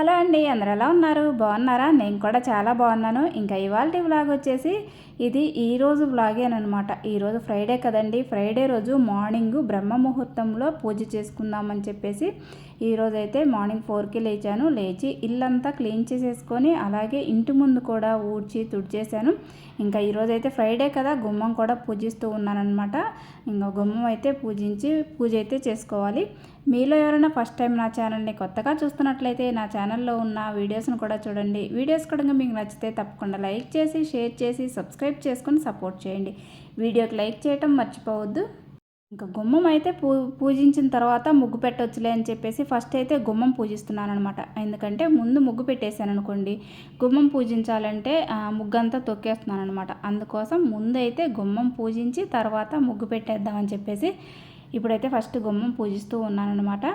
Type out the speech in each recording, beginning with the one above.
Hello అండి అందరు ఎలా ఉన్నారు? బాగున్నారా? నేను కూడా చాలా బాగున్నాను. ఇంకా ఇవాళ వ్లాగ్ వచ్చేసి ఇది ఈరోజు వ్లాగేనమాట ఈరోజు ఫ్రైడే కదండి. ఫ్రైడే రోజు మార్నింగ్ బ్రహ్మ ముహూర్తంలో పూజ చేసుకుందామని చెప్పేసి ఈరోజు అయితే మార్నింగ్ ఫోర్కి లేచాను. లేచి ఇల్లంతా క్లీన్ చేసేసుకొని అలాగే ఇంటి ముందు కూడా ఊడ్చి తుడిచేసాను ఇంకా ఈరోజు అయితే ఫ్రైడే కదా గుమ్మం కూడా పూజిస్తూ ఉన్నానమాట ఇంకా గుమ్మం అయితే పూజించి పూజ అయితే చేసుకోవాలి. మీలో ఎవరైనా ఫస్ట్ టైం నా ఛానల్ని కొత్తగా చూస్తున్నట్లయితే నా ఛానల్లో ఉన్న వీడియోస్ని కూడా చూడండి. వీడియోస్ కూడా మీకు నచ్చితే తప్పకుండా లైక్ చేసి షేర్ చేసి సబ్స్క్రైబ్ చేసుకొని సపోర్ట్ చేయండి. వీడియోకి లైక్ చేయటం మర్చిపోవద్దు. ఇంకా గుమ్మం అయితే పూ పూజించిన తర్వాత ముగ్గు పెట్టవచ్చులే అని చెప్పేసి ఫస్ట్ అయితే గుమ్మం పూజిస్తున్నాను అనమాట ఎందుకంటే ముందు ముగ్గు పెట్టేశాను అనుకోండి గుమ్మం పూజించాలంటే ముగ్గంతా తొక్కేస్తున్నాను అనమాట అందుకోసం ముందైతే గుమ్మం పూజించి తర్వాత ముగ్గు పెట్టేద్దామని చెప్పేసి ఇప్పుడైతే ఫస్ట్ గుమ్మం పూజిస్తూ ఉన్నానమాట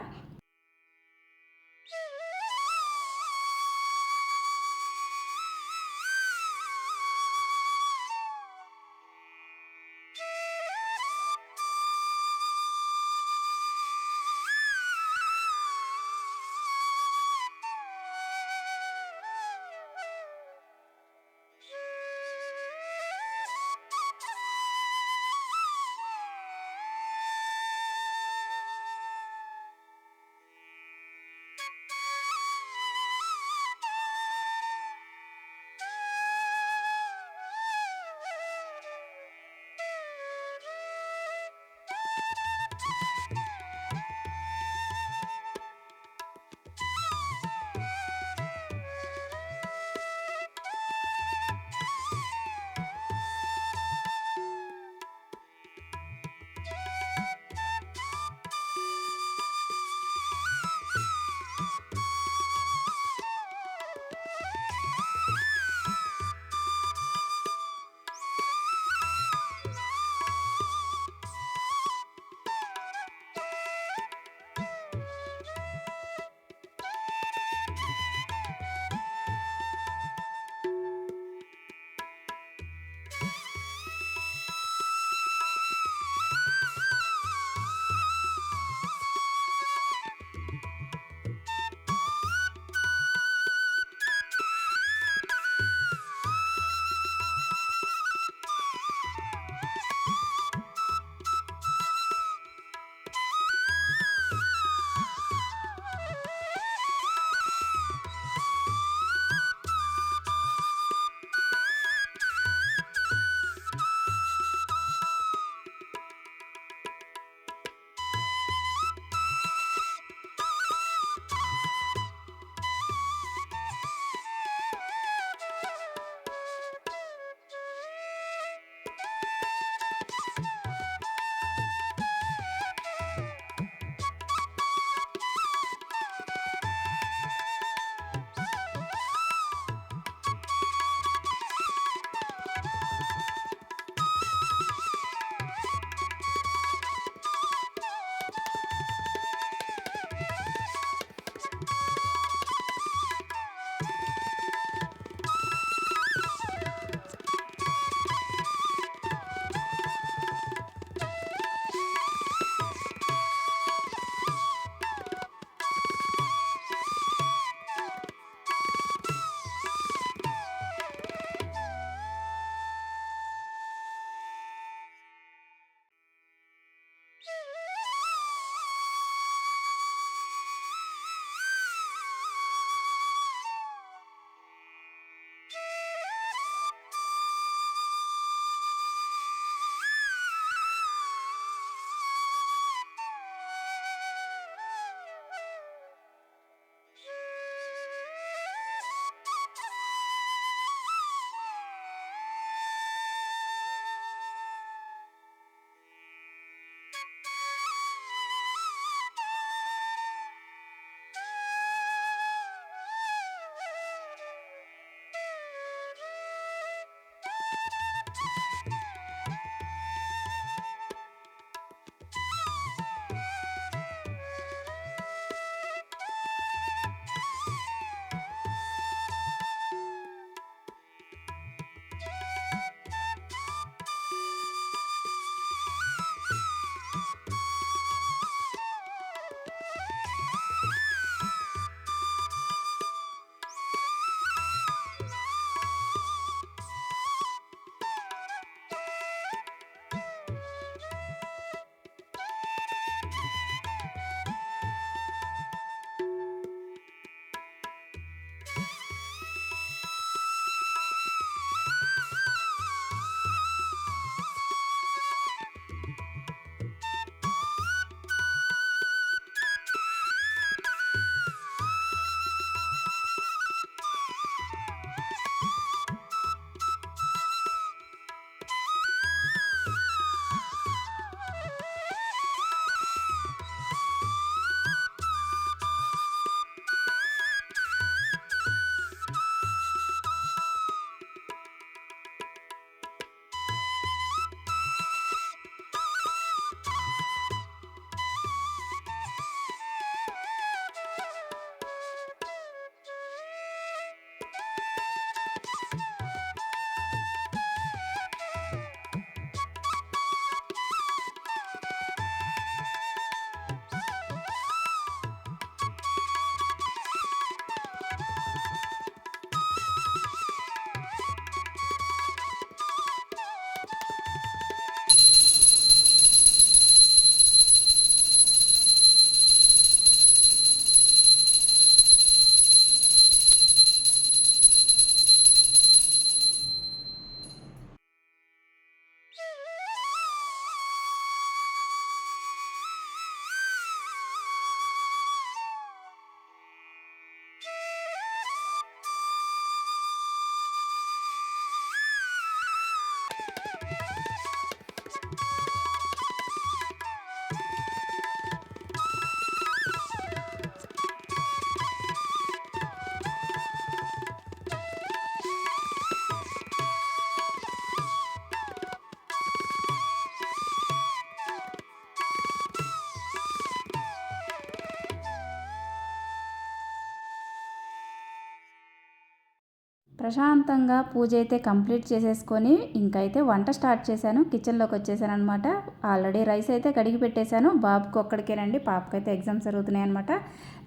ప్రశాంతంగా పూజ అయితే కంప్లీట్ చేసేసుకొని ఇంకైతే వంట స్టార్ట్ చేశాను. కిచెన్లోకి వచ్చేసాను అనమాట ఆల్రెడీ రైస్ అయితే కడిగి పెట్టేశాను. బాబుకి ఒక్కడికేనండి. పాపకైతే ఎగ్జామ్స్ జరుగుతున్నాయి అనమాట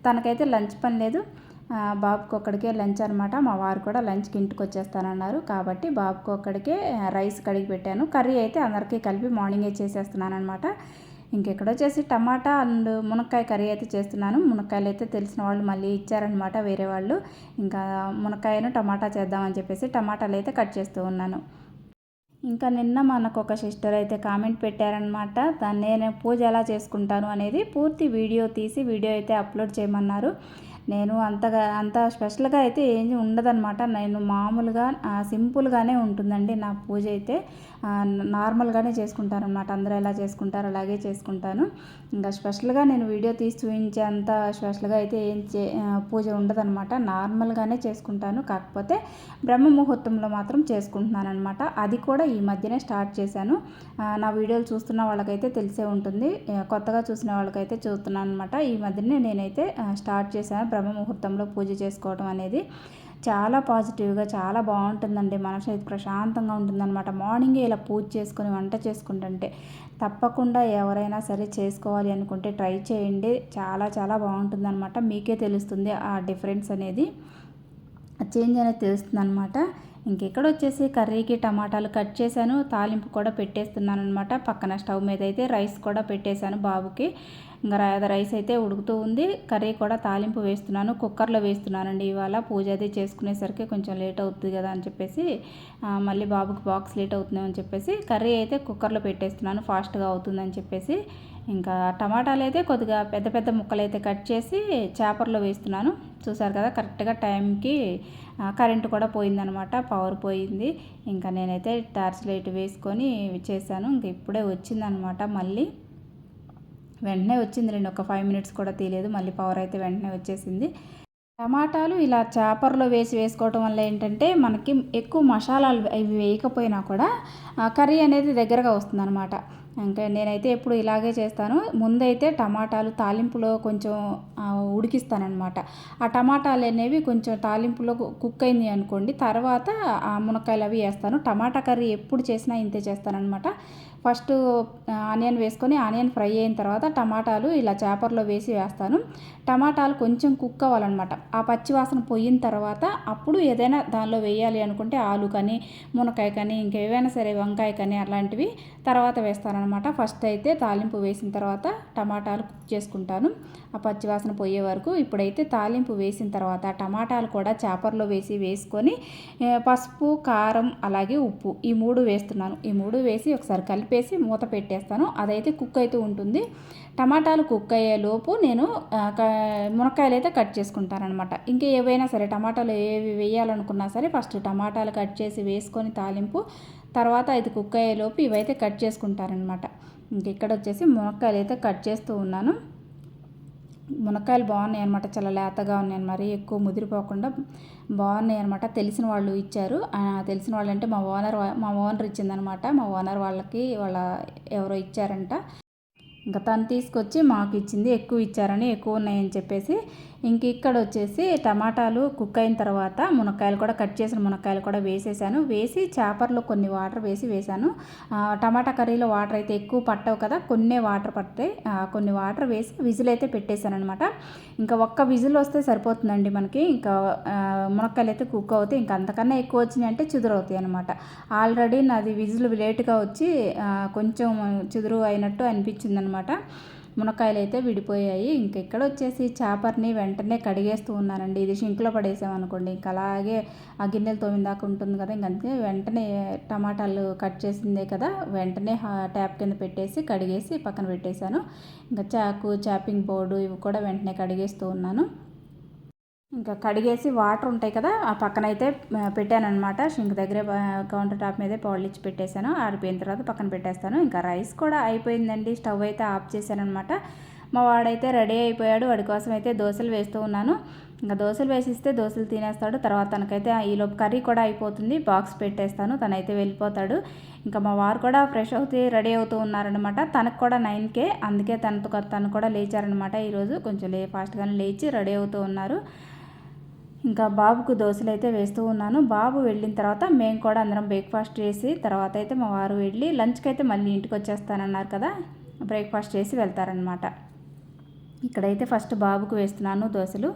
తనకైతే లంచ్ పని లేదు. బాబుకి ఒక్కడికే లంచ్ అనమాట మా వారు కూడా లంచ్కి ఇంటికి వచ్చేస్తానన్నారు. కాబట్టి బాబుకి ఒక్కడికే రైస్ కడిగి పెట్టాను. కర్రీ అయితే అందరికీ కలిపి మార్నింగే చేసేస్తున్నాను అనమాట ఇంకెక్కడ వచ్చేసి టమాటా అండ్ మునక్కాయ కర్రీ అయితే చేస్తున్నాను. మునక్కాయలు అయితే తెలిసిన వాళ్ళు మళ్ళీ ఇచ్చారనమాట వేరే వాళ్ళు. ఇంకా మునక్కాయను టమాటా చేద్దామని చెప్పేసి టమాటాలు అయితే కట్ చేస్తూ ఉన్నాను. ఇంకా నిన్న మనకు ఒక సిస్టర్ అయితే కామెంట్ పెట్టారనమాట దాన్ని నేను పూజ ఎలా చేసుకుంటాను అనేది పూర్తి వీడియో తీసి వీడియో అయితే అప్లోడ్ చేయమన్నారు. నేను అంతగా అంత స్పెషల్గా అయితే ఏం ఉండదన్నమాట. నేను మామూలుగా సింపుల్గానే ఉంటుందండి నా పూజ అయితే. నార్మల్గానే చేసుకుంటాను అనమాట అందరూ ఎలా చేసుకుంటారో అలాగే చేసుకుంటాను. ఇంకా స్పెషల్గా నేను వీడియో తీసి చూపించేంత స్పెషల్గా అయితే ఏం చే పూజ ఉండదన్నమాట. నార్మల్గానే చేసుకుంటాను. కాకపోతే బ్రహ్మ ముహూర్తంలో మాత్రం చేసుకుంటున్నాను అనమాట అది కూడా ఈ మధ్యనే స్టార్ట్ చేశాను. నా వీడియోలు చూస్తున్న వాళ్ళకైతే తెలిసే ఉంటుంది. కొత్తగా చూసిన వాళ్ళకైతే చూస్తున్నాను అనమాట ఈ మధ్యనే నేనైతే స్టార్ట్ చేశాను బ్రహ్మ ముహూర్తంలో పూజ చేసుకోవడం అనేది. చాలా పాజిటివ్గా చాలా బాగుంటుందండి. మనసు అయితే ప్రశాంతంగా ఉంటుందన్నమాట. మార్నింగే ఇలా పూజ చేసుకుని వంట చేసుకుంటుంటే తప్పకుండా ఎవరైనా సరే చేసుకోవాలి అనుకుంటే ట్రై చేయండి. చాలా చాలా బాగుంటుందన్నమాట. మీకే తెలుస్తుంది ఆ డిఫరెన్స్ అనేది. చేంజ్ అనేది తెలుస్తుంది అనమాట ఇంకెక్కడ వచ్చేసి కర్రీకి టమాటాలు కట్ చేశాను తాలింపు కూడా పెట్టేస్తున్నాను అనమాట పక్కన స్టవ్ మీద అయితే రైస్ కూడా పెట్టేశాను బాబుకి. ఇంకా రైస్ అయితే ఉడుకుతూ ఉంది. కర్రీ కూడా తాలింపు వేస్తున్నాను కుక్కర్లో వేస్తున్నానండి ఇవాళ. పూజ అది చేసుకునేసరికి కొంచెం లేట్ అవుతుంది కదా అని చెప్పేసి మళ్ళీ బాబుకి బాక్స్ లేట్ అవుతున్నాయని చెప్పేసి కర్రీ అయితే కుక్కర్లో పెట్టేస్తున్నాను ఫాస్ట్గా అవుతుందని చెప్పేసి. ఇంకా టమాటాలు అయితే కొద్దిగా పెద్ద పెద్ద ముక్కలు అయితే కట్ చేసి చేపర్లో వేస్తున్నాను. చూసారు కదా కరెక్ట్గా టైంకి కరెంటు కూడా పోయిందనమాట పవర్ పోయింది. ఇంకా నేనైతే టార్చ్ లైట్ వేసుకొని చేశాను. ఇంక ఇప్పుడే వచ్చిందనమాట మళ్ళీ. వెంటనే వచ్చింది రెండు ఒక ఫైవ్ మినిట్స్ కూడా తీయలేదు మళ్ళీ పవర్ అయితే వెంటనే వచ్చేసింది. టమాటాలు ఇలా చేపర్లో వేసి వేసుకోవటం వల్ల ఏంటంటే మనకి ఎక్కువ మసాలాలు ఇవి వేయకపోయినా కూడా కర్రీ అనేది దగ్గరగా వస్తుందన్నమాట ఇంకా నేనైతే ఎప్పుడు ఇలాగే చేస్తాను. ముందైతే టమాటాలు తాలింపులో కొంచెం ఉడికిస్తానమాట ఉడికిస్తానన్నమాట. ఆ టమాటాలు అనేవి కొంచెం తాలింపులో కు- కుక్ అయింది అనుకోండి తర్వాత ఆ మునక్కాయలు అవి వేస్తాను. టమాటా కర్రీ ఎప్పుడు చేసినా ఇంతే చేస్తానన్నమాట. ఫస్ట్ ఆనియన్ వేసుకొని ఆనియన్ ఫ్రై అయిన తర్వాత టమాటాలు ఇలా చేపర్లో వేసి వేస్తాను. టమాటాలు కొంచెం కుక్ అవ్వాలన్నమాట. ఆ పచ్చి వాసన పోయిన తర్వాత అప్పుడు ఏదైనా దానిలో వేయాలి అనుకుంటే ఆలు కానీ మునక్కాయ కానీ ఇంకేవైనా సరే వంకాయ కానీ అలాంటివి తర్వాత వేస్తానమాట ఫస్ట్ అయితే తాలింపు వేసిన తర్వాత టమాటాలు కుక్ చేసుకుంటాను. ఆ పచ్చి వాసన పోయే వరకు ఇప్పుడైతే తాలింపు వేసిన తర్వాత టమాటాలు కూడా చేపర్లో వేసి వేసుకొని పసుపు కారం అలాగే ఉప్పు ఈ మూడు వేస్తున్నాను. ఈ మూడు వేసి ఒకసారి కలిపి కలిపేసి మూత పెట్టేస్తాను. అదైతే కుక్ అవుతూ ఉంటుంది. టమాటాలు కుక్ అయ్యేలోపు నేను క- మునక్కాయలు అయితే కట్ చేసుకుంటానమాట ఇంకా ఏవైనా సరే టమాటాలు ఏవి వేయాలనుకున్నా సరే ఫస్ట్ టమాటాలు కట్ చేసి వేసుకొని తాలింపు తర్వాత ఇది కుక్ అయ్యే లోపు ఇవైతే కట్ చేసుకుంటారనమాట ఇంక ఇక్కడ వచ్చేసి మునక్కాయలు అయితే కట్ చేస్తూ ఉన్నాను. మునక్కాయలు బాగున్నాయి అనమాట చాలా లేతగా ఉన్నాయి మరి. ఎక్కువ ముదిరిపోకుండా బాగున్నాయి అనమాట తెలిసిన వాళ్ళు ఇచ్చారు. ఆ, తెలిసిన వాళ్ళు అంటే మా ఓనర్ మా ఓనర్ ఇచ్చిందనమాట మా ఓనర్ వాళ్ళకి వాళ్ళ ఎవరో ఇచ్చారంట. ఇంకా తను తీసుకొచ్చి మాకు ఇచ్చింది ఎక్కువ ఇచ్చారని ఎక్కువ ఉన్నాయని చెప్పేసి ఇంక ఇక్కడ వచ్చేసి టమాటాలు కుక్ అయిన తర్వాత మునక్కాయలు కూడా కట్ చేసిన మునక్కాయలు కూడా వేసేసాను. వేసి చేపర్లో కొన్ని వాటర్ వేసి వేసాను. టమాటా కర్రీలో వాటర్ అయితే ఎక్కువ పట్టవు కదా కొన్నే వాటర్ పడతాయి. కొన్ని వాటర్ వేసి విజిల్ అయితే పెట్టేశాను అనమాట ఇంకా ఒక్క విజిల్ వస్తే సరిపోతుందండి మనకి. ఇంకా మునక్కాయలు అయితే కుక్ అవుతాయి. ఇంకా అంతకన్నా ఎక్కువ వచ్చినాయి అంటే చిదురు అవుతాయి అనమాట ఆల్రెడీ నాది విజిల్ లేట్గా వచ్చి కొంచెం చుదురు అయినట్టు అనిపించింది అనమాట మునక్కాయలు అయితే విడిపోయాయి. ఇంక ఇక్కడ వచ్చేసి చేపర్ని వెంటనే కడిగేస్తూ ఉన్నానండి ఇది షింక్లో పడేసామనుకోండి ఇంకా అలాగే ఆ గిన్నెలు తోమిందాకా ఉంటుంది కదా. ఇంకంతే అందుకే వెంటనే టమాటాలు కట్ చేసిందే కదా. వెంటనే ట్యాప్ కింద పెట్టేసి కడిగేసి పక్కన పెట్టేశాను. ఇంకా చాకు చాపింగ్ బోర్డు ఇవి కూడా వెంటనే కడిగేస్తూ ఉన్నాను. ఇంకా కడిగేసి వాటర్ ఉంటాయి కదా ఆ పక్కన అయితే పెట్టాను అనమాట షింక్ దగ్గరే కౌంటర్ టాప్ మీదే పౌడర్ ఇచ్చి పెట్టేశాను. ఆరిపోయిన తర్వాత పక్కన పెట్టేస్తాను. ఇంకా రైస్ కూడా అయిపోయిందండి. స్టవ్ అయితే ఆఫ్ చేశాను అనమాట మా వాడైతే రెడీ అయిపోయాడు. వాడి కోసం అయితే దోశలు వేస్తూ ఉన్నాను. ఇంకా దోశలు వేసిస్తే దోశలు తినేస్తాడు. తర్వాత తనకైతే ఈలోపు కర్రీ కూడా అయిపోతుంది. బాక్స్ పెట్టేస్తాను. తనైతే వెళ్ళిపోతాడు. ఇంకా మా వారు కూడా ఫ్రెష్ అవుతూ రెడీ అవుతూ ఉన్నారనమాట తనకు కూడా నైన్కే అందుకే తనతో తను కూడా లేచారనమాట ఈరోజు కొంచెం లే ఫాస్ట్గానే లేచి రెడీ అవుతూ ఉన్నారు. ఇంకా బాబుకు దోశలు అయితే వేస్తూ ఉన్నాను. బాబు వెళ్ళిన తర్వాత మేము కూడా అందరం బ్రేక్ఫాస్ట్ చేసి తర్వాత అయితే మా వారు వెళ్ళి లంచ్కి అయితే మళ్ళీ ఇంటికి వచ్చేస్తానన్నారు కదా బ్రేక్ఫాస్ట్ చేసి వెళ్తారనమాట ఇక్కడైతే ఫస్ట్ బాబుకు వేస్తున్నాను దోశలు.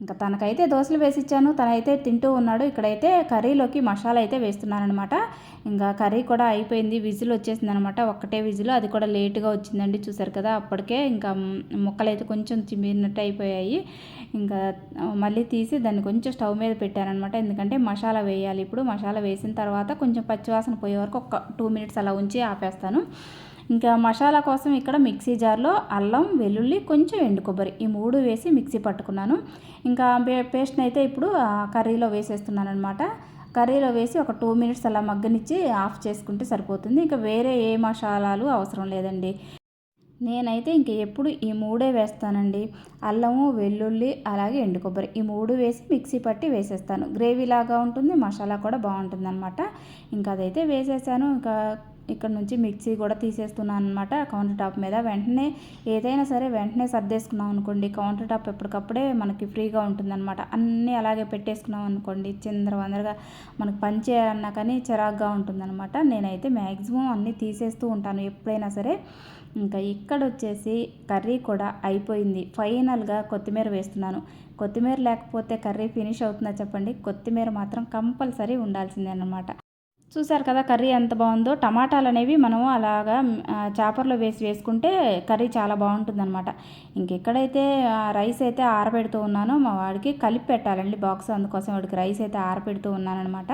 ఇంకా తనకైతే దోశలు వేసి ఇచ్చాను తనైతే తింటూ ఉన్నాడు. ఇక్కడైతే కర్రీలోకి మసాలా అయితే వేస్తున్నానమాట ఇంకా కర్రీ కూడా అయిపోయింది విజిల్ వచ్చేసింది అనమాట ఒక్కటే విజిల్ అది కూడా లేట్గా వచ్చిందండి చూసారు కదా అప్పటికే ఇంకా ముక్కలు అయితే కొంచెం చిమ్మినట్టు అయిపోయాయి. ఇంకా మళ్ళీ తీసి దాన్ని కొంచెం స్టవ్ మీద పెట్టానమాట ఎందుకంటే మసాలా వేయాలి ఇప్పుడు. మసాలా వేసిన తర్వాత కొంచెం పచ్చివాసన పోయే వరకు ఒక టూ మినిట్స్ అలా ఉంచి ఆపేస్తాను. ఇంకా మసాలా కోసం ఇక్కడ మిక్సీ జార్లో అల్లం వెల్లుల్లి కొంచెం ఎండు కొబ్బరి ఈ మూడు వేసి మిక్సీ పట్టుకున్నాను. ఇంకా పేస్ట్ని అయితే ఇప్పుడు కర్రీలో వేసేస్తున్నాను అనమాట కర్రీలో వేసి ఒక టూ మినిట్స్ అలా మగ్గనిచ్చి ఆఫ్ చేసుకుంటే సరిపోతుంది. ఇంకా వేరే ఏ మసాలాలు అవసరం లేదండి. నేనైతే ఇంక ఎప్పుడు ఈ మూడే వేస్తానండి. అల్లము వెల్లుల్లి అలాగే ఎండు కొబ్బరి ఈ మూడు వేసి మిక్సీ పట్టి వేసేస్తాను. గ్రేవీ లాగా ఉంటుంది మసాలా కూడా బాగుంటుంది అనమాట ఇంకా అదైతే వేసేసాను. ఇంకా ఇక్కడ నుంచి మిక్సీ కూడా తీసేస్తున్నాను అనమాట కౌంటర్ టాప్ మీద. వెంటనే ఏదైనా సరే వెంటనే సర్దేసుకున్నాం అనుకోండి. కౌంటర్ టాప్ ఎప్పటికప్పుడే మనకి ఫ్రీగా ఉంటుందన్నమాట. అన్నీ అలాగే పెట్టేసుకున్నాం అనుకోండి. చిందరవందరగా మనకు పని చేయాలన్నా కానీ చిరాగ్గా ఉంటుందన్నమాట. నేనైతే మ్యాక్సిమం అన్నీ తీసేస్తూ ఉంటాను. ఎప్పుడైనా సరే ఇంకా ఇక్కడ వచ్చేసి కర్రీ కూడా అయిపోయింది. ఫైనల్గా కొత్తిమీర వేస్తున్నాను. కొత్తిమీర లేకపోతే కర్రీ ఫినిష్ అవుతుందా చెప్పండి? కొత్తిమీర మాత్రం కంపల్సరీ ఉండాల్సిందే అనమాట చూసారు కదా కర్రీ ఎంత బాగుందో. టమాటాలు అనేవి మనము అలాగా చేపల్లో వేసి వేసుకుంటే కర్రీ చాలా బాగుంటుందన్నమాట. ఇంకెక్కడైతే రైస్ అయితే ఆరబెడుతూ ఉన్నానో మా వాడికి కలిపి పెట్టాలండి బాక్స్. అందుకోసం వాడికి రైస్ అయితే ఆరబెడుతూ ఉన్నానమాట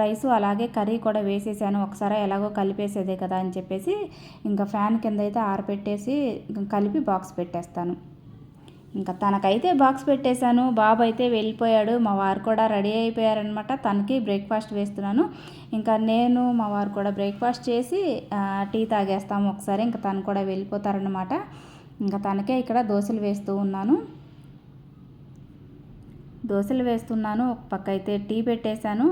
రైస్ అలాగే కర్రీ కూడా వేసేసాను. ఒకసారి ఎలాగో కలిపేసేదే కదా అని చెప్పేసి ఇంకా ఫ్యాన్ కింద అయితే ఆరబెట్టేసి కలిపి బాక్స్ పెట్టేస్తాను. ఇంకా తనకైతే బాక్స్ పెట్టేశాను బాబు అయితే వెళ్ళిపోయాడు మా వారు కూడా రెడీ అయిపోయారనమాట తనకి బ్రేక్ఫాస్ట్ వేస్తున్నాను. ఇంకా నేను మా వారు కూడా బ్రేక్ఫాస్ట్ చేసి టీ తాగేస్తాము ఒకసారి. ఇంకా తను కూడా వెళ్ళిపోతారనమాట ఇంకా తనకే ఇక్కడ దోశలు వేస్తూ ఉన్నాను. దోశలు వేస్తున్నాను. ఒక పక్క అయితే టీ పెట్టేశాను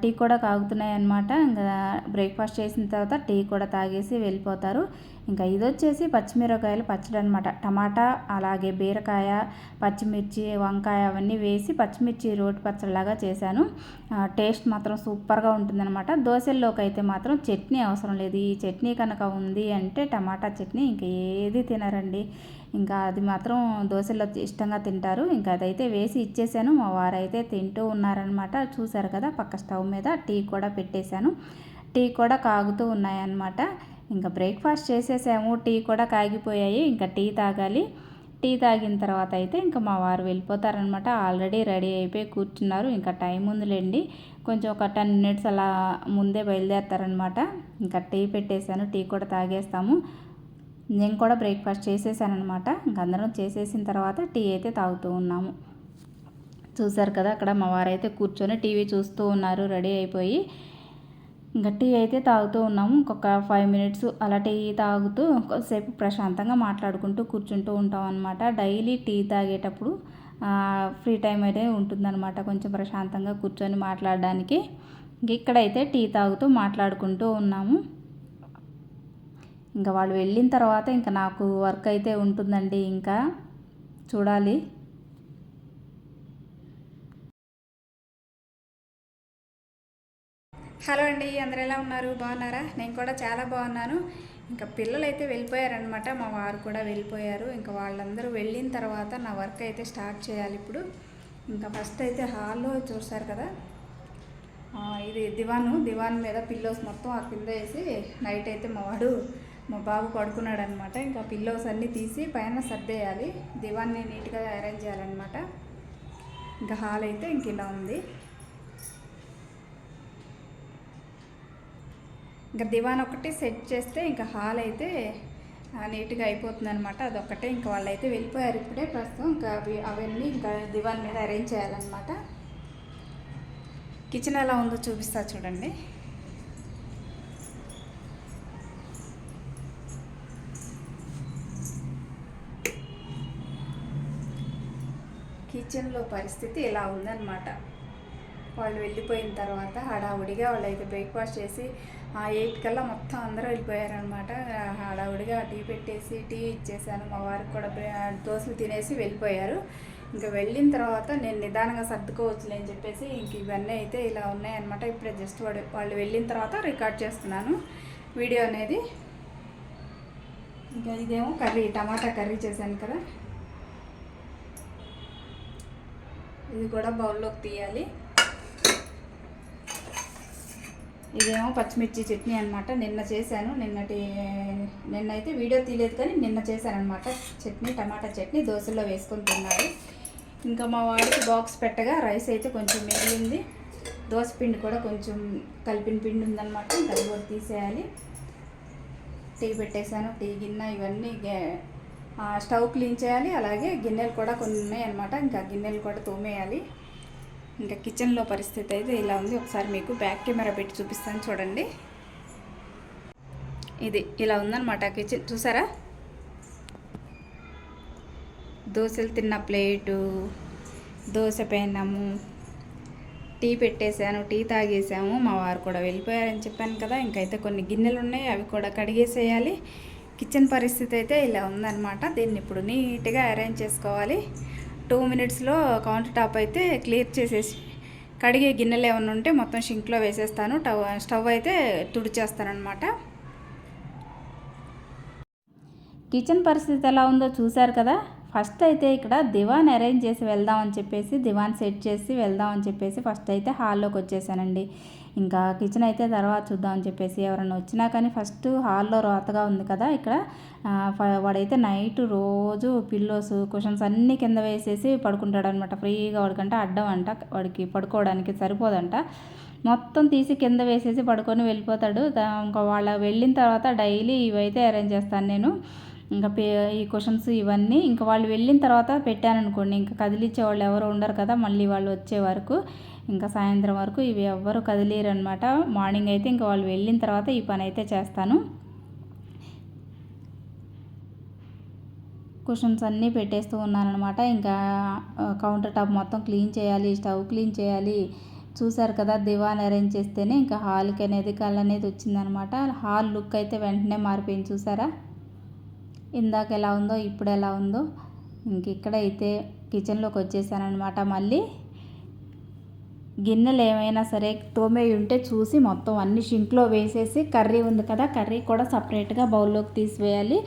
టీ కూడా కాగుతున్నాయి అనమాట ఇంకా బ్రేక్ఫాస్ట్ చేసిన తర్వాత టీ కూడా తాగేసి వెళ్ళిపోతారు. ఇంకా ఇది వచ్చేసి పచ్చిమిరపకాయలు పచ్చడి అనమాట టమాటా అలాగే బీరకాయ పచ్చిమిర్చి వంకాయ అవన్నీ వేసి పచ్చిమిర్చి రోటి పచ్చడిలాగా చేశాను. టేస్ట్ మాత్రం సూపర్గా ఉంటుందన్నమాట. దోశల్లోకి అయితే మాత్రం చట్నీ అవసరం లేదు. ఈ చట్నీ కనుక ఉంది అంటే టమాటా చట్నీ ఇంకా ఏది తినరండి. ఇంకా అది మాత్రం దోశల్లో ఇష్టంగా తింటారు. ఇంకా అదైతే వేసి ఇచ్చేసాను. మా వారైతే తింటూ ఉన్నారనమాట చూశారు కదా పక్క స్టవ్ మీద టీ కూడా పెట్టేశాను. టీ కూడా కాగుతూ ఉన్నాయన్నమాట. ఇంకా బ్రేక్ఫాస్ట్ చేసేసాము టీ కూడా కాగిపోయాయి ఇంకా టీ తాగాలి. టీ తాగిన తర్వాత అయితే ఇంకా మా వారు వెళ్ళిపోతారనమాట. ఆల్రెడీ రెడీ అయిపోయి కూర్చున్నారు ఇంకా టైం ఉందిలేండి. కొంచెం ఒక టెన్ మినిట్స్ అలా ముందే బయలుదేరతారనమాట. ఇంకా టీ పెట్టేశాను టీ కూడా తాగేస్తాము. నేను కూడా బ్రేక్ఫాస్ట్ చేసేసానమాట ఇంక అందరం చేసేసిన తర్వాత టీ అయితే తాగుతూ ఉన్నాము. చూశారు కదా అక్కడ మా వారైతే కూర్చొని టీవీ చూస్తూ ఉన్నారు రెడీ అయిపోయి. ఇంకా టీ అయితే తాగుతూ ఉన్నాము. ఇంకొక ఫైవ్ మినిట్స్ అలా టీ తాగుతూ కొద్దిసేపు ప్రశాంతంగా మాట్లాడుకుంటూ కూర్చుంటూ ఉంటాం అనమాట డైలీ టీ తాగేటప్పుడు ఫ్రీ టైం అయితే ఉంటుందన్నమాట. కొంచెం ప్రశాంతంగా కూర్చొని మాట్లాడడానికి. ఇక్కడైతే టీ తాగుతూ మాట్లాడుకుంటూ ఉన్నాము. ఇంకా వాళ్ళు వెళ్ళిన తర్వాత ఇంకా నాకు వర్క్ అయితే ఉంటుందండి. ఇంకా చూడాలి. హలో అండి అందరు ఎలా ఉన్నారు? బాగున్నారా? నేను కూడా చాలా బాగున్నాను. ఇంకా పిల్లలు అయితే వెళ్ళిపోయారనమాట మా వారు కూడా వెళ్ళిపోయారు. ఇంకా వాళ్ళందరూ వెళ్ళిన తర్వాత నా వర్క్ అయితే స్టార్ట్ చేయాలి ఇప్పుడు. ఇంకా ఫస్ట్ అయితే హాల్లో చూస్తారు కదా? ఇది దివాను. దివాన్ మీద పిల్లోస్ మొత్తం ఆ కింద వేసి నైట్ అయితే మా వాడు మా బాబు పడుకున్నాడు అనమాట ఇంకా పిల్లోస్ అన్నీ తీసి పైన సర్దేయాలి. దివాన్ని నీట్గా అరేంజ్ చేయాలన్నమాట. ఇంకా హాల్ అయితే ఇంక ఇలా ఉంది. ఇంకా దివాన్ ఒకటి సెట్ చేస్తే ఇంకా హాల్ అయితే నీట్గా అయిపోతుంది అనమాట అదొక్కటే. ఇంకా వాళ్ళు అయితే వెళ్ళిపోయారు ఇప్పుడే ప్రస్తుతం. ఇంకా అవి అవన్నీ ఇంకా దివాన్ మీద అరేంజ్ చేయాలన్నమాట. కిచెన్ ఎలా ఉందో చూపిస్తా చూడండి. కిచెన్లో పరిస్థితి ఇలా ఉందన్నమాట. వాళ్ళు వెళ్ళిపోయిన తర్వాత హడావుడిగా వాళ్ళు అయితే బ్రేక్ఫాస్ట్ చేసి ఆ ఎయిట్ కల్లా మొత్తం అందరూ వెళ్ళిపోయారనమాట హడావుడిగా టీ పెట్టేసి టీ ఇచ్చేసాను. మా వారికి కూడా దోశలు తినేసి వెళ్ళిపోయారు. ఇంకా వెళ్ళిన తర్వాత నేను నిదానంగా సర్దుకోవచ్చులే అని చెప్పేసి ఇంక ఇవన్నీ అయితే ఇలా ఉన్నాయన్నమాట. ఇప్పుడే జస్ట్ వాడు వాళ్ళు వెళ్ళిన తర్వాత రికార్డ్ చేస్తున్నాను. వీడియో అనేది. ఇంకా ఇదేమో కర్రీ టమాటా కర్రీ చేశాను కదా. ఇది కూడా బౌల్లోకి తీయాలి. ఇదేమో పచ్చిమిర్చి చట్నీ అనమాట నిన్న చేశాను. నిన్నటి నిన్నైతే వీడియో తీయలేదు కానీ నిన్న చేశాను అనమాట చట్నీ టమాటా చట్నీ దోశల్లో వేసుకొని తిన్నారు. ఇంకా మా వాడికి బాక్స్ పెట్టగా రైస్ అయితే కొంచెం మిగిలింది. దోశ పిండి కూడా కొంచెం కలిపిన పిండి ఉందన్నమాట. ఇంకా కూడా తీసేయాలి. టీ పెట్టేశాను. టీ గిన్నె ఇవన్నీ గే- స్టవ్ క్లీన్ చేయాలి. అలాగే గిన్నెలు కూడా కొన్ని ఉన్నాయన్నమాట. ఇంకా గిన్నెలు కూడా తోమేయాలి. ఇంకా కిచెన్లో పరిస్థితి అయితే ఇలా ఉంది. ఒకసారి మీకు బ్యాక్ కెమెరా పెట్టి చూపిస్తాను చూడండి. ఇది ఇలా ఉందన్నమాట కిచెన్. చూసారా? దోశలు తిన్న ప్లేటు దోశ పెనము టీ పెట్టేశాను టీ తాగేసాము మా వారు కూడా వెళ్ళిపోయారని చెప్పాను కదా. ఇంకైతే కొన్ని గిన్నెలు ఉన్నాయి అవి కూడా కడిగేసేయాలి. కిచెన్ పరిస్థితి అయితే ఇలా ఉందన్నమాట. దీన్ని ఇప్పుడు నీట్గా అరేంజ్ చేసుకోవాలి. టూ మినిట్స్లో కౌంటర్ టాప్ అయితే క్లియర్ చేసేసి కడిగే గిన్నెలు ఏమైనా ఉంటే మొత్తం షింక్లో వేసేస్తాను. టవ్ స్టవ్ అయితే తుడిచేస్తానమాట కిచెన్ పరిస్థితి ఎలా ఉందో చూశారు కదా? ఫస్ట్ అయితే ఇక్కడ దివాన్ అరేంజ్ చేసి వెళ్దామని చెప్పేసి దివాన్ సెట్ చేసి వెళ్దామని చెప్పేసి ఫస్ట్ అయితే హాల్లోకి వచ్చేసానండి. ఇంకా కిచెన్ అయితే తర్వాత చూద్దాం అని చెప్పేసి ఎవరైనా వచ్చినా కానీ ఫస్ట్ హాల్లో రోతగా ఉంది కదా ఇక్కడ. వాడైతే నైట్ రోజు పిల్లోస్ కుషన్స్ అన్నీ కింద వేసేసి పడుకుంటాడు అనమాట ఫ్రీగా వాడికంటే అడ్డం అంట. వాడికి పడుకోవడానికి సరిపోదంట. మొత్తం తీసి కింద వేసేసి పడుకొని వెళ్ళిపోతాడు. ఇంకా వాళ్ళ వెళ్ళిన తర్వాత డైలీ ఇవైతే అరేంజ్ చేస్తాను నేను. ఇంకా పే ఈ క్వశ్చన్స్ ఇవన్నీ ఇంకా వాళ్ళు వెళ్ళిన తర్వాత పెట్టాను అనుకోండి. ఇంకా కదిలిచ్చే వాళ్ళు ఎవరు ఉండరు కదా. మళ్ళీ వాళ్ళు వచ్చే వరకు. ఇంకా సాయంత్రం వరకు ఇవి ఎవ్వరు కదిలేరు అనమాట మార్నింగ్ అయితే ఇంకా వాళ్ళు వెళ్ళిన తర్వాత ఈ పని అయితే చేస్తాను. కుషన్స్ అన్నీ పెట్టేస్తూ ఉన్నానమాట ఇంకా కౌంటర్ టాప్ మొత్తం క్లీన్ చేయాలి స్టవ్ క్లీన్ చేయాలి. చూసారు కదా దివాన్ అరేంజ్ చేస్తేనే ఇంకా హాల్కి అనేది కల్ అనేది వచ్చిందనమాట హాల్ లుక్ అయితే వెంటనే మారిపోయింది చూసారా ఇందాక ఎలా ఉందో ఇప్పుడు ఎలా ఉందో. ఇంక ఇక్కడైతే కిచెన్లోకి వచ్చేసానమాట మళ్ళీ. గిన్నెలు ఏమైనా సరే తోమే ఉంటే చూసి మొత్తం అన్ని షింక్లో వేసేసి కర్రీ ఉంది కదా కర్రీ కూడా సపరేట్గా బౌల్లోకి తీసివేయాలి.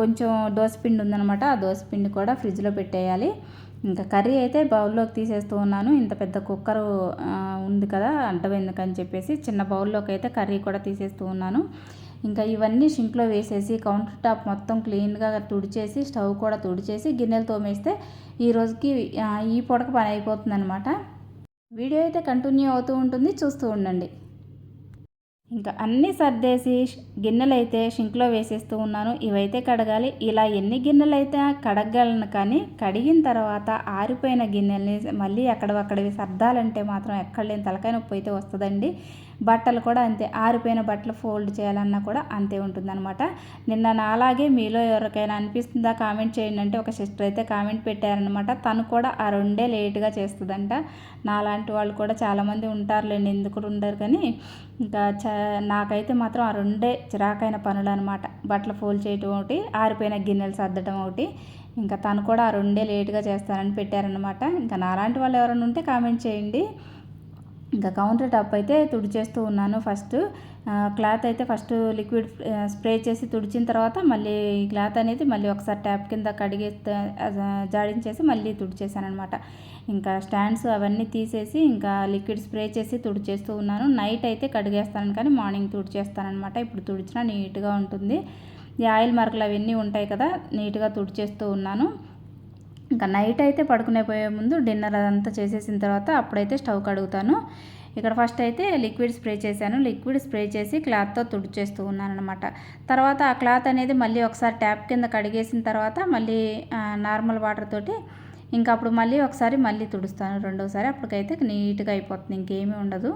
కొంచెం దోసపిండి ఉందనమాట ఆ దోసపిండి కూడా ఫ్రిడ్జ్లో పెట్టేయాలి. ఇంకా కర్రీ అయితే బౌల్లోకి తీసేస్తూ ఉన్నాను. ఇంత పెద్ద కుక్కర్ ఉంది కదా అడ్డం ఎందుకని చెప్పేసి చిన్న బౌల్లోకి అయితే కర్రీ కూడా తీసేస్తూ ఉన్నాను. ఇంకా ఇవన్నీ షింక్లో వేసేసి కౌంటర్ టాప్ మొత్తం క్లీన్గా తుడిచేసి స్టవ్ కూడా తుడిచేసి గిన్నెలు తోమేస్తే ఈ రోజుకి ఈ పొడక పని అయిపోతుంది వీడియో అయితే కంటిన్యూ అవుతూ ఉంటుంది. చూస్తూ ఉండండి. ఇంకా అన్నీ సర్దేసి గిన్నెలు అయితే షింక్లో వేసేస్తూ ఉన్నాను. ఇవైతే కడగాలి. ఇలా ఎన్ని గిన్నెలు అయితే కడగలను కానీ కడిగిన తర్వాత ఆరిపోయిన గిన్నెల్ని మళ్ళీ అక్కడ అక్కడవి సర్దాలంటే మాత్రం ఎక్కడ లేని తలకాయ నొప్పి అయితే వస్తుందండి. బట్టలు కూడా అంతే. ఆరిపోయిన బట్టలు ఫోల్డ్ చేయాలన్నా కూడా అంతే ఉంటుందన్నమాట. నిన్న నాలాగే మీలో ఎవరికైనా అనిపిస్తుందా కామెంట్ చేయండి అంటే ఒక సిస్టర్ అయితే కామెంట్ పెట్టారనమాట తను కూడా ఆ రెండే లేట్గా చేస్తుందంట. నాలాంటి వాళ్ళు కూడా చాలామంది ఉంటారులేండి ఎందుకు ఉండరు కానీ. ఇంకా చ నాకైతే మాత్రం ఆ రెండే చిరాకైన పనులు అనమాట బట్టలు ఫోల్డ్ చేయటం ఒకటి ఆరిపోయిన గిన్నెలు సర్దడం ఒకటి. ఇంకా తను కూడా ఆ రెండే లేట్గా చేస్తానని పెట్టారనమాట ఇంకా నాలాంటి వాళ్ళు ఎవరైనా ఉంటే కామెంట్ చేయండి. ఇంకా కౌంటర్ టాప్ అయితే తుడిచేస్తూ ఉన్నాను ఫస్ట్. క్లాత్ అయితే ఫస్ట్ లిక్విడ్ స్ప్రే చేసి తుడిచిన తర్వాత మళ్ళీ క్లాత్ అనేది మళ్ళీ ఒకసారి ట్యాప్ కింద కడిగే జాడించేసి మళ్ళీ తుడిచేసాను అనమాట ఇంకా స్టాండ్స్ అవన్నీ తీసేసి ఇంకా లిక్విడ్ స్ప్రే చేసి తుడిచేస్తూ ఉన్నాను. నైట్ అయితే కడిగేస్తాను కానీ మార్నింగ్ తుడిచేస్తానమాట ఇప్పుడు తుడిచినా నీట్గా ఉంటుంది. ఈ ఆయిల్ మార్కులు అవన్నీ ఉంటాయి కదా నీట్గా తుడిచేస్తూ ఉన్నాను. ఇంకా నైట్ అయితే పడుకునే పోయే ముందు డిన్నర్ అదంతా చేసేసిన తర్వాత అప్పుడైతే స్టవ్ కడుగుతాను. ఇక్కడ ఫస్ట్ అయితే లిక్విడ్ స్ప్రే చేశాను. లిక్విడ్ స్ప్రే చేసి క్లాత్తో తుడిచేస్తూ ఉన్నానమాట తర్వాత ఆ క్లాత్ అనేది మళ్ళీ ఒకసారి ట్యాప్ కింద కడిగేసిన తర్వాత మళ్ళీ నార్మల్ వాటర్ తోటి ఇంకా అప్పుడు మళ్ళీ ఒకసారి మళ్ళీ తుడుస్తాను రెండోసారి. అప్పటికైతే నీట్గా అయిపోతుంది. ఇంకేమీ ఉండదు.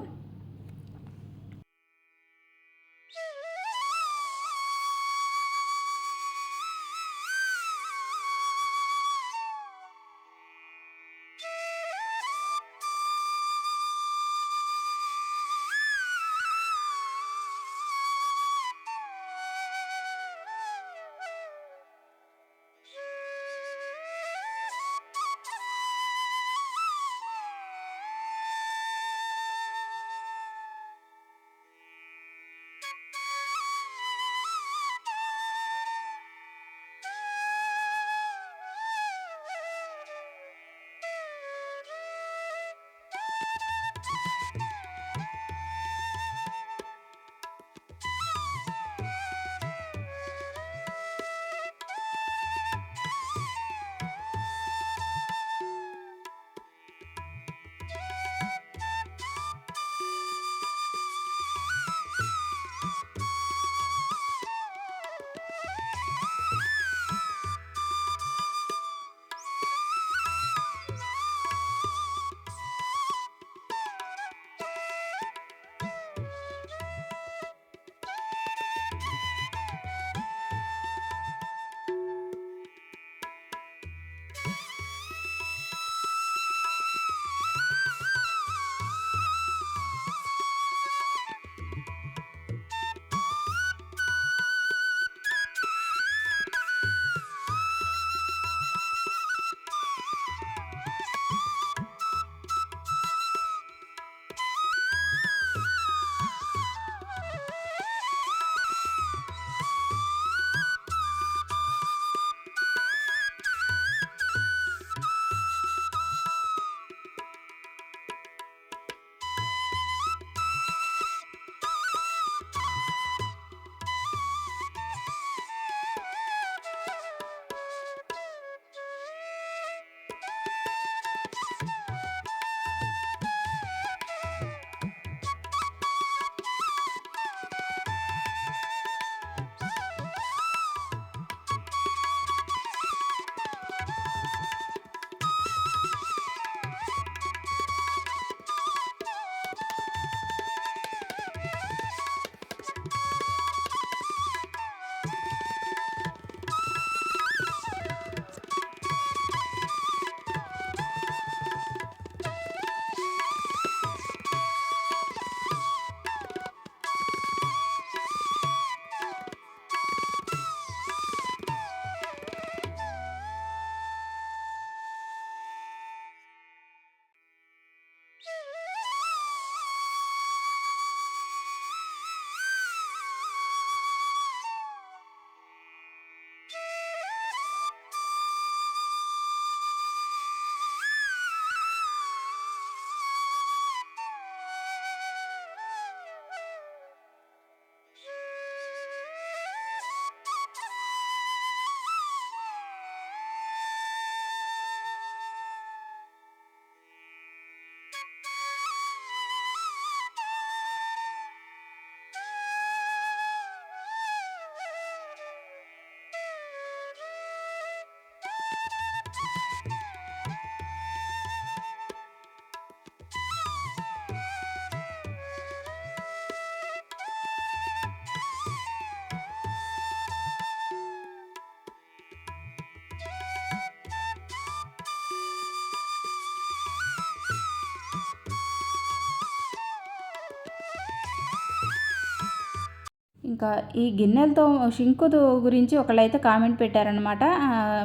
ఇంకా ఈ గిన్నెలతో షింకు గురించి ఒకళ్ళైతే కామెంట్ పెట్టారనమాట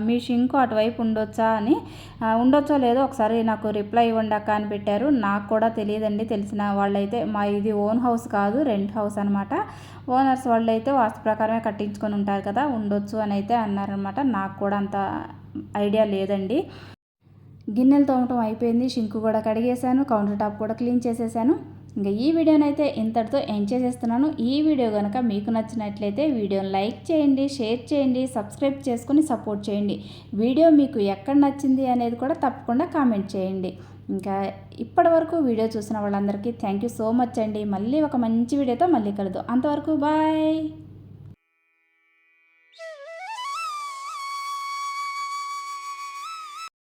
మీ షింకు అటువైపు ఉండొచ్చా అని. ఉండొచ్చో లేదో ఒకసారి నాకు రిప్లై ఇవ్వండి అక్క అని పెట్టారు. నాకు కూడా తెలియదండి తెలిసిన వాళ్ళైతే. మా ఇది ఓన్ హౌస్ కాదు రెంట్ హౌస్ అనమాట ఓనర్స్ వాళ్ళు అయితే వాస్తు ప్రకారమే కట్టించుకొని ఉంటారు కదా ఉండొచ్చు అని అయితే అన్నారనమాట నాకు కూడా అంత ఐడియా లేదండి. గిన్నెలు తోమటం అయిపోయింది షింకు కూడా కడిగేశాను కౌంటర్ టాప్ కూడా క్లీన్ చేసేసాను. ఇంకా ఈ వీడియోనైతే ఇంతటితో ఎండ్ చేసేస్తున్నాను. ఈ వీడియో కనుక మీకు నచ్చినట్లయితే వీడియోని లైక్ చేయండి షేర్ చేయండి సబ్స్క్రైబ్ చేసుకుని సపోర్ట్ చేయండి. వీడియో మీకు ఎక్కడ నచ్చింది అనేది కూడా తప్పకుండా కామెంట్ చేయండి. ఇంకా ఇప్పటి వరకు వీడియో చూసిన వాళ్ళందరికీ థ్యాంక్ యూ సో మచ్ అండి. మళ్ళీ ఒక మంచి వీడియోతో మళ్ళీ కలుద్దాం. అంతవరకు బాయ్